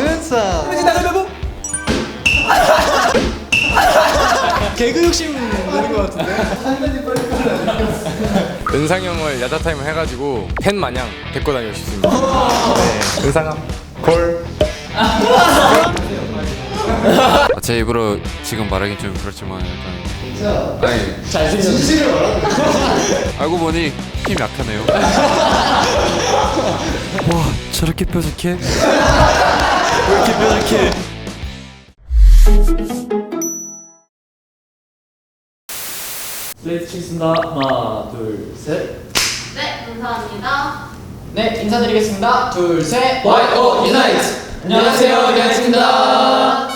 은상 은상 개그 욕심 내는 것 같은데. 은상이 형을 야자 타임을 해가지고 팬 마냥 데리고 다니고 싶습니다. 네, 은상아 콜. 제 입으로 지금 말하긴 좀 그렇지만 약간 아니 잘생겼어. 알고 보니 힘 약하네요. 와 저렇게 뾰족해? 왜 이렇게 뾰족해? 플레이트 치겠습니다. 하나, 둘, 셋. 네, 감사합니다. 네, 인사드리겠습니다. 둘, 셋. YO 유나이트. 안녕하세요, 유나이트입니다.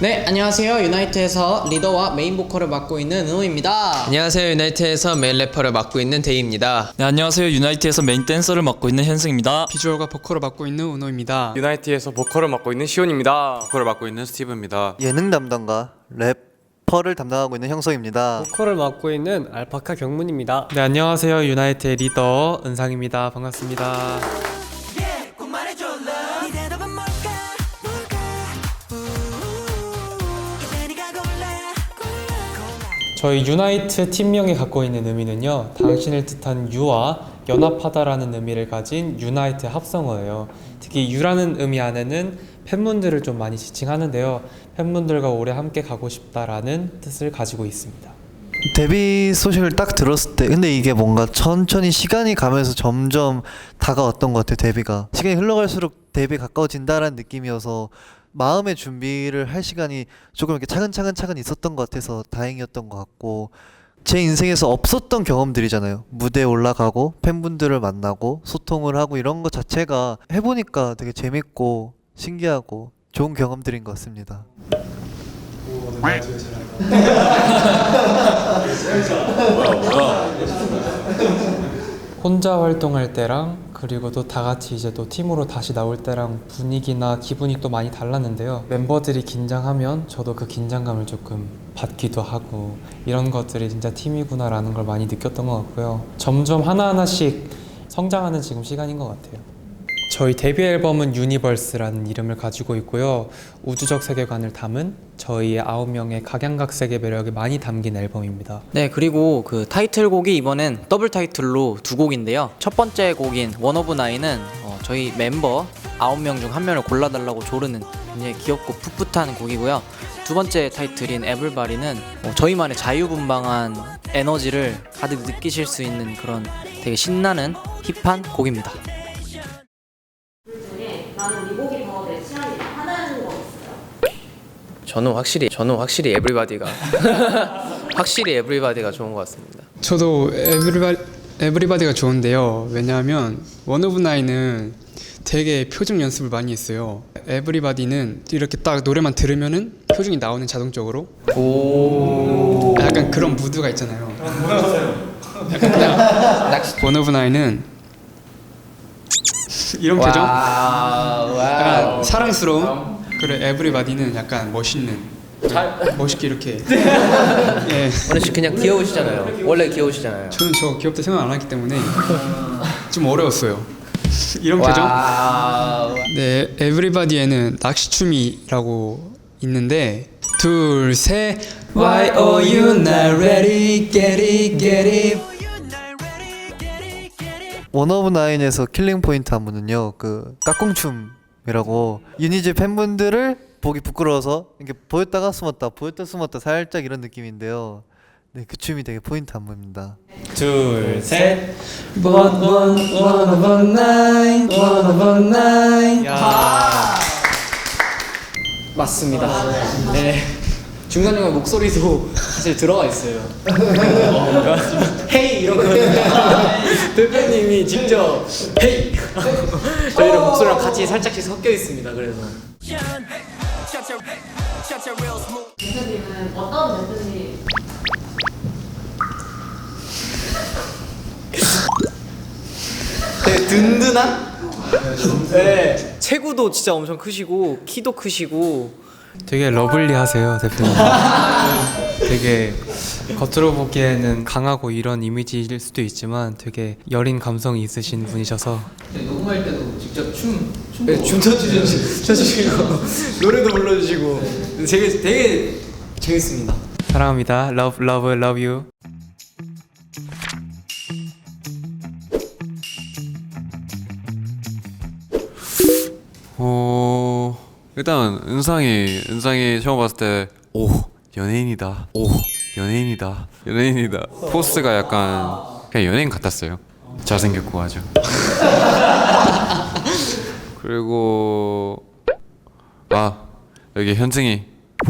네, 안녕하세요. 유나이트에서 리더와 메인 보컬을 맡고 있는 은호입니다. 안녕하세요 유나이트에서 메인 래퍼를 맡고 있는 데이입니다 네, 안녕하세요. 유나이트에서 메인 댄서를 맡고 있는 현승입니다. 비주얼과 보컬을 맡고 있는 은호입니다. 유나이티에서 보컬을 맡고 있는 시온입니다. 보컬을 맡고 있는 스티브입니다. 예능 담당가 래퍼를 담당하고 있는 형성입니다 보컬을 맡고 있는 알파카 경문입니다. 네, 안녕하세요. 유나이트의 리더 은상입니다. 반갑습니다. 저희 유나이트 팀명이 갖고 있는 의미는요. 당신을 뜻한 유와 연합하다라는 의미를 가진 유나이트 합성어예요. 특히 유라는 의미 안에는 팬분들을 좀 많이 지칭하는데요. 팬분들과 오래 함께 가고 싶다라는 뜻을 가지고 있습니다. 데뷔 소식을 딱 들었을 때 근데 이게 뭔가 천천히 시간이 가면서 점점 다가왔던 것 같아요 데뷔가 시간이 흘러갈수록 데뷔 가까워진다라는 느낌이어서 마음의 준비를 할 시간이 조금 이렇게 차근차근 차근 있었던 것 같아서 다행이었던 것 같고 제 인생에서 없었던 경험들이잖아요. 무대에 올라가고 팬분들을 만나고 소통을 하고 이런 것 자체가 해보니까 되게 재밌고 신기하고 좋은 경험들인 것 같습니다. 혼자 활동할 때랑 그리고 또 다 같이 이제 또 팀으로 다시 나올 때랑 분위기나 기분이 또 많이 달랐는데요. 멤버들이 긴장하면 저도 그 긴장감을 조금 받기도 하고 이런 것들이 진짜 팀이구나라는 걸 많이 느꼈던 것 같고요. 점점 하나하나씩 성장하는 지금 시간인 것 같아요. 저희 데뷔 앨범은 유니버스라는 이름을 가지고 있고요. 우주적 세계관을 담은 저희의 아홉 명의 각양각색의 매력이 많이 담긴 앨범입니다. 네, 그리고 그 타이틀곡이 이번엔 더블 타이틀로 두 곡인데요. 첫 번째 곡인 원 오브 나인은 어, 저희 멤버 아홉 명 중 한 명을 골라달라고 조르는 굉장히 귀엽고 풋풋한 곡이고요. 두 번째 타이틀인 에블바리는 어, 저희만의 자유분방한 에너지를 가득 느끼실 수 있는 그런 되게 신나는 힙한 곡입니다. 둘 중에 나는 이 곡이 더 내 취향이다 하는 거 있어요? 저는 확실히 저는 확실히 에브리바디가 확실히 에브리바디가 좋은 것 같습니다 저도 에브리바, 에브리바디가 좋은데요. 왜냐하면 원 오브 나인은 되게 표정 연습을 많이 했어요. 에브리바디는 이렇게 딱 노래만 들으면은 표정이 나오는 자동적으로. 오. 약간 그런 무드가 있잖아요. 약간 그냥 원 오브 나인은 이런 표정. 약간 사랑스러운. 그래 에브리바디는 약간 멋있는. 멋있게 이렇게. 예. 원래 씨 그냥 귀여우시잖아요 원래 귀여우시잖아요 저는 저 귀엽다 생각 안 하기 때문에 좀 어려웠어요. 이런 표정? 네, 에브리바디에는 낚시춤이라고 있는데 둘, 셋 Why are you not ready? Get it, get it 원 오브 나인에서 킬링 포인트 안무는요 그 까꿍춤 이라고 유니즈 팬분들을 보기 부끄러워서 이렇게 보였다가 숨었다 보였다 숨었다 살짝 이런 느낌인데요 네 그 춤이 되게 포인트 안무입니다 둘, 셋 One, one, one of a nine One of a nine 맞습니다. 네. 중간중간 목소리도 사실 들어가 있어요. 헤이 이런 거. 대표님이 직접 헤이. 저희랑 목소리랑 같이 살짝씩 섞여 있습니다. 그래서. 어떤 되게 든든한? 네. 체구도 진짜 엄청 크시고 키도 크시고 되게 러블리하세요 대표님 되게 겉으로 보기에는 강하고 이런 이미지일 수도 있지만 되게 여린 감성이 있으신 분이셔서 녹음할 때도 직접 춤 네, 춤도 추시고 춰주시고 노래도 불러주시고 되게 되게 재밌습니다. 사랑합니다. Love, love, love you. 일단 은상이 은상이 처음 봤을 때 오 연예인이다. 오 연예인이다. 연예인이다. 포스가 약간 그냥 연예인 같았어요. 잘생겼고 아주. 그리고 아 여기 현승이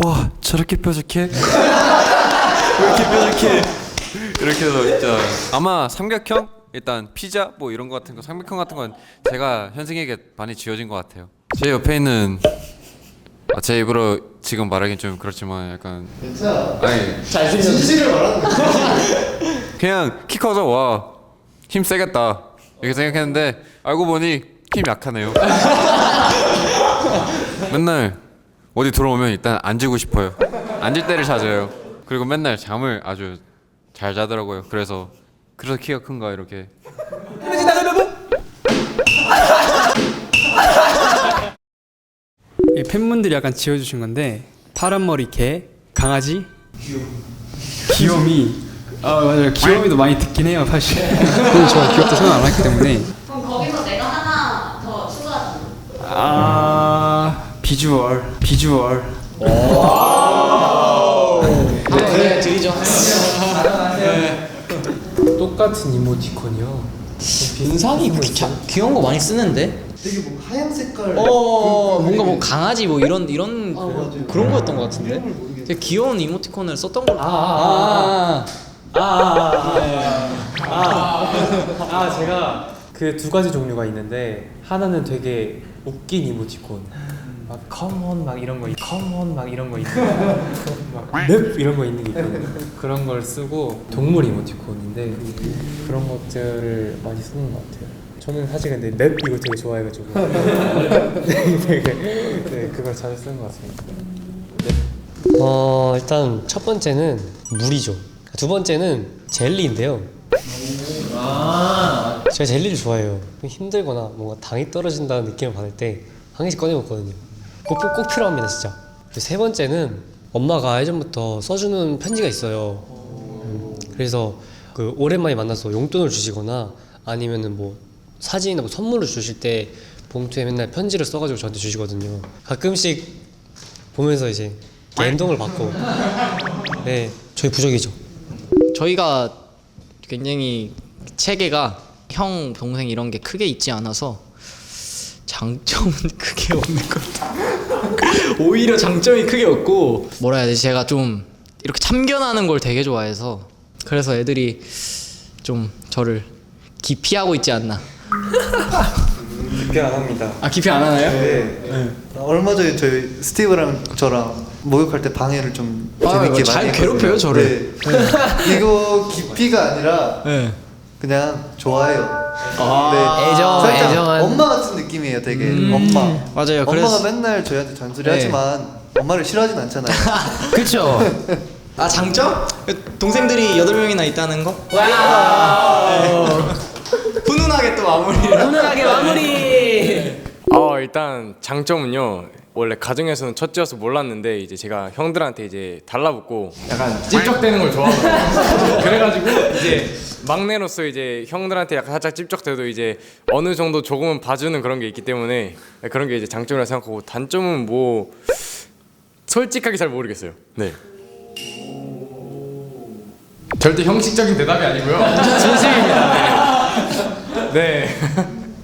와 저렇게 뾰족해? 왜 이렇게 뾰족해? 이렇게 해서 진짜 아마 삼각형? 일단 피자? 뭐 이런 거 같은 거 삼각형 같은 건 제가 현승에게 많이 지어진 것 같아요. 제 옆에 있는 아, 제 입으로 지금 말하긴 좀 그렇지만 약간 아니. 잘생겼어. 그냥 키 커서 와. 힘 세겠다. 이렇게 생각했는데 알고 보니 힘 약하네요. 맨날 어디 들어오면 일단 앉고 싶어요. 앉을 때를 찾아요. 그리고 맨날 잠을 아주 잘 자더라고요. 그래서 그래서 키가 큰가 이렇게 팬분들이 약간 지어주신 건데 파란 머리 개, 강아지, 귀요미. 아 맞아요. 귀요미도 많이 듣긴 해요 사실. 그건 저 귀엽다 생각 안 했기 때문에. 그럼 거기서 내가 하나 더 추가하자. 아 비주얼, 비주얼. 네, 드리죠. 똑같은 이모티콘이요. 은상이 그렇게 자, 귀여운 거 많이 쓰는데? 되게 뭐 하얀 색깔 어 뭔가 뭐 강아지 뭐 이런 이런 아, 맞아요. 그런 거였던 것 같은데? 이름을 모르겠어요. 되게 귀여운 이모티콘을 썼던 걸로. 아, 아 제가 그 두 가지 종류가 있는데 하나는 되게 웃긴 이모티콘 막 컴온 막 이런 거 있- 컴온 막 이런 거 있고 막넵 이런 거 있는 게 있거든요 그런 걸 쓰고 동물 이모티콘인데 그런 것들을 많이 쓰는 것 같아요 저는 사실 근데 넵 이거 되게 좋아해가지고 되게 네 그걸 자주 쓰는 것 같습니다 어 일단 첫 번째는 물이죠. 두 번째는 젤리인데요. 제가 젤리를 좋아해요. 힘들거나 뭔가 당이 떨어진다는 느낌을 받을 때 한 개씩 꺼내 먹거든요. 꼭, 꼭, 꼭 필요합니다, 진짜. 세 번째는 엄마가 예전부터 써주는 편지가 있어요. 음, 그래서 그 오랜만에 만나서 용돈을 주시거나 아니면은 뭐 사진이나 뭐 선물을 주실 때 봉투에 맨날 편지를 써가지고 저한테 주시거든요. 가끔씩 보면서 이제 감동을 받고 네 저희 부적이죠. 저희가 굉장히 체계가 형 동생 이런 게 크게 있지 않아서 장점은 크게 없는 것 같아요. 오히려 장점이 크게 없고 뭐라 해야 되지 제가 좀 이렇게 참견하는 걸 되게 좋아해서 그래서 애들이 좀 저를 기피하고 있지 않나. 기피 안 합니다 아 기피 안 하나요? 네. 얼마 전에 저희 스티브랑 저랑 목욕할 때 방해를 좀 아, 재밌게 잘 많이. 괴롭혀요, 저를. 네. 이거 깊이가 아니라 네. 그냥 좋아해요. 아, 네. 애정, 살짝 애정한. 엄마 같은 느낌이에요, 되게 음, 엄마. 맞아요. 엄마가 그래서- 맨날 저희한테 잔소리 네. 하지만 엄마를 싫어하진 않잖아요. 그쵸. 아 장점? 동생들이 여덟 명이나 있다는 거? 와. 훈훈하게 또 마무리. 훈훈하게 마무리. 어 일단 장점은요. 원래 가정에서는 첫째여서 몰랐는데 이제 제가 형들한테 이제 달라붙고 약간 찝쩍대는 걸 좋아하거든요. 그래가지고 이제 막내로서 이제 형들한테 약간 살짝 찝쩍대도 이제 어느 정도 조금은 봐주는 그런 게 있기 때문에 그런 게 이제 장점이라 생각하고 단점은 뭐 솔직하게 잘 모르겠어요. 네. 절대 형식적인 대답이 아니고요. 진심입니다 네. 네.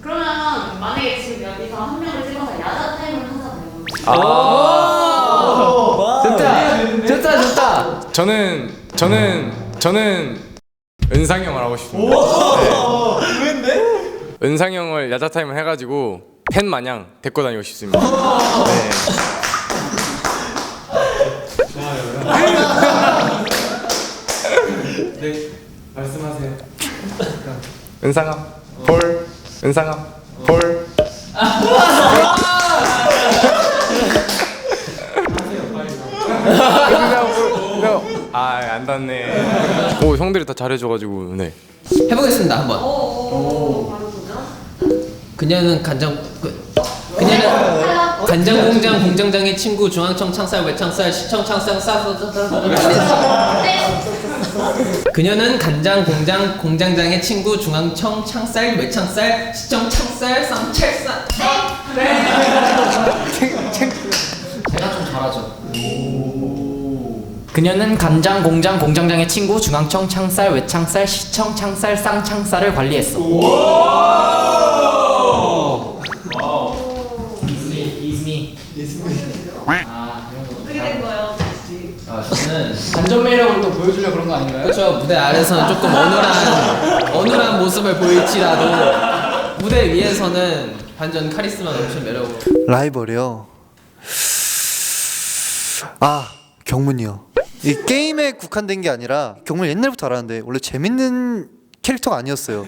그러면 만약에 지금 여기서 한 명을 찍어서 야자 타임을 하자고요. 좋다. 좋다 좋다. 저는 저는 저는 은상 형을 하고 싶습니다. 네. 은상 형을 야자 타임을 해가지고 팬 마냥 데리고 다니고 싶습니다. 네. 네 말씀하세요 은상아 볼 은상아 볼아 닿네. 오 형들이 다 잘해줘가지고 네. 해보겠습니다 한번. 그녀는 간장 그, 그녀는 간장 공장 공장장의 친구 중앙청 창살 외창살 시청 창살 싸서 그녀는 간장 공장 공장장의 친구 중앙청 창살 외창살 시청 창살 쌍찰산 제가 좀 잘하죠. 그녀는 간장 공장 공장장의 친구 중앙청 창살 외창살 시청 창살 쌍창살을 관리했어. 어떻게 된 거예요? 아 저는 반전 매력을 또 보여주려 그런 거 아닌가요? 그렇죠 무대 아래서는 조금 어눌한 어눌한 모습을 보일지라도 무대 위에서는 반전 카리스마 넘치는 매력으로 라이벌이요. 아 경문이요. 이 게임에 국한된 게 아니라 경문 옛날부터 알았는데 원래 재밌는 캐릭터가 아니었어요.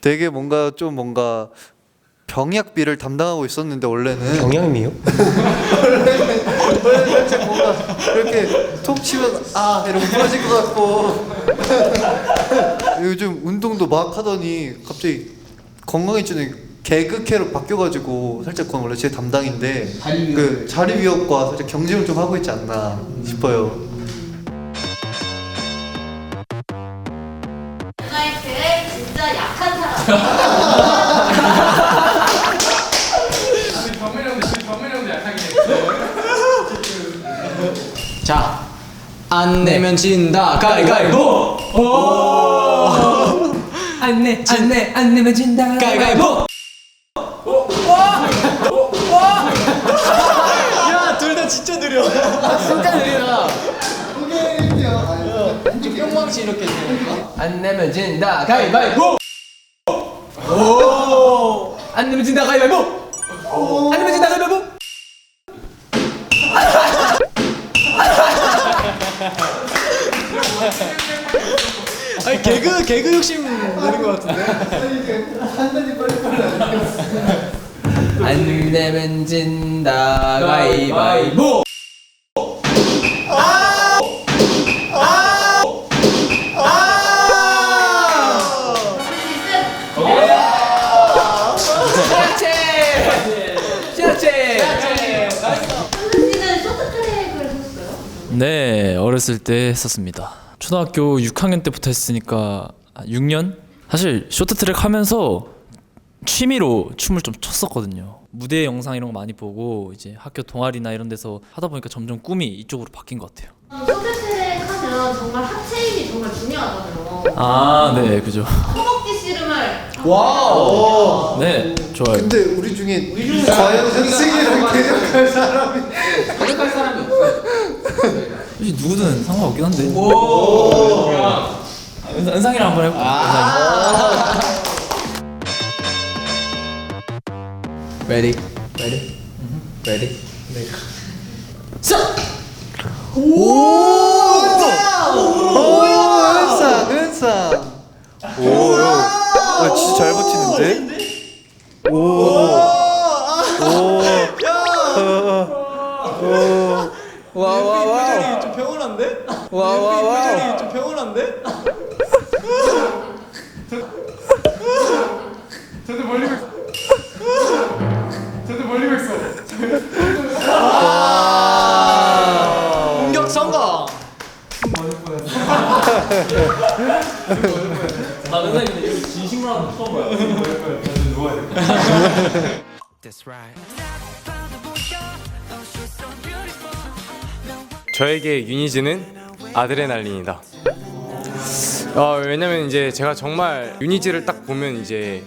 되게 뭔가 좀 뭔가 병약비를 담당하고 있었는데 원래는 경향미요? 원래 살짝 뭔가 이렇게 톡 치면 아 이러고 부러질 것 같고 요즘 운동도 막 하더니 갑자기 건강해지는 개그캐로 바뀌어가지고 살짝 그건 원래 제 담당인데 그 자리 위협과 살짝 경쟁을 좀 하고 있지 않나 싶어요. 유나이트의 진짜 약한 사람. 자, 안 내면 진다. 가위가위보. 안내 안내 안 내면 진다. 가위가위보. 야, 둘 다 진짜 느려. 진짜 느리다. 한쪽 뿅망치 이렇게 돼. 안 내면 진다. 가위바위보. 안 내면 진다. 가위바위보. 안 내면 진다 아니 개그 개그 욕심 내는 것 같은데. 안 내면 진다 가위바위보 쇼트트랙을 하셨어요? 네, 어렸을 때 했었습니다. 초등학교 6학년 때부터 했으니까 6년? 사실 쇼트트랙 하면서 취미로 춤을 좀 췄었거든요. 무대 영상 이런 거 많이 보고 이제 학교 동아리나 이런 데서 하다 보니까 점점 꿈이 이쪽으로 바뀐 것 같아요. 쇼트트랙 하면 정말 하체 힘이 정말 중요하잖아요. 아, 네, 그죠. 허벅지 씨름을 네, 좋아요. 근데 우리 중에 과연 현승이랑 대적할 사람이 고백할 사람이 없어요 사실 누구든 상관없긴 한데. 오. 은상, 은상이랑 한번 해볼까? Ready? Ready? Ready? 오! 은상 은상. 오! 야, 진짜 잘 버티는데 와와와 좀 평온한데? 와와와 좀 평온한데? 저도 멀리고 있어. 저도 멀리고 있어. 공격 성공. 나 은상이 진심으로 하는 거 처음 봐요. 저 에게 유니즈는 아드레날린이다. 어, 왜냐면 이제 제가 정말 유니즈를 딱 보면 이제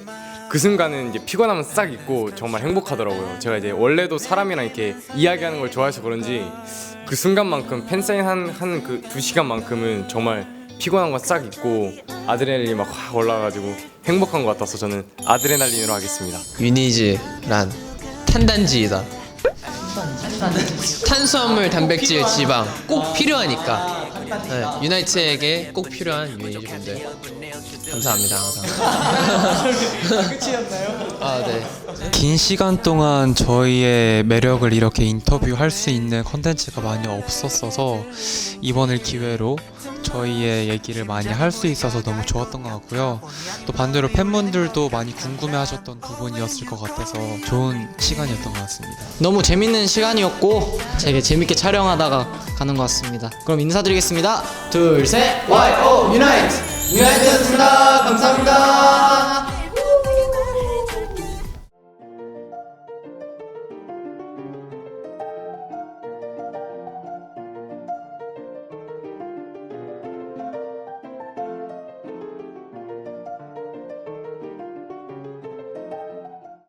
그 순간은 이제 피곤함은 싹 잊고 정말 행복하더라고요. 제가 이제 원래도 사람이랑 이렇게 이야기하는 걸 좋아해서 그런지 그 순간만큼 팬사인 한한 그 두 시간만큼은 정말 피곤한 거싹 잊고 아드레날린이 막 확 올라가지고 행복한 것 같아서 저는 아드레날린으로 하겠습니다. 유니즈란 탄단지이다 탄수화물, 단백질, 지방 꼭 필요하니까. 네, 유나이트에게 꼭 필요한 유니즈 분들 감사합니다. 항상 끝이었나요? 아 네. 긴 시간 동안 저희의 매력을 이렇게 인터뷰할 수 있는 컨텐츠가 많이 없었어서 이번을 기회로 저희의 얘기를 많이 할 수 있어서 너무 좋았던 것 같고요. 또 반대로 팬분들도 많이 궁금해 하셨던 부분이었을 것 같아서 좋은 시간이었던 것 같습니다. 너무 재밌는 시간이었고 되게 재밌게 촬영하다가 가는 것 같습니다. 그럼 인사드리겠습니다. 둘, 셋, Y O 유나이트 유나이트였습니다. 감사합니다.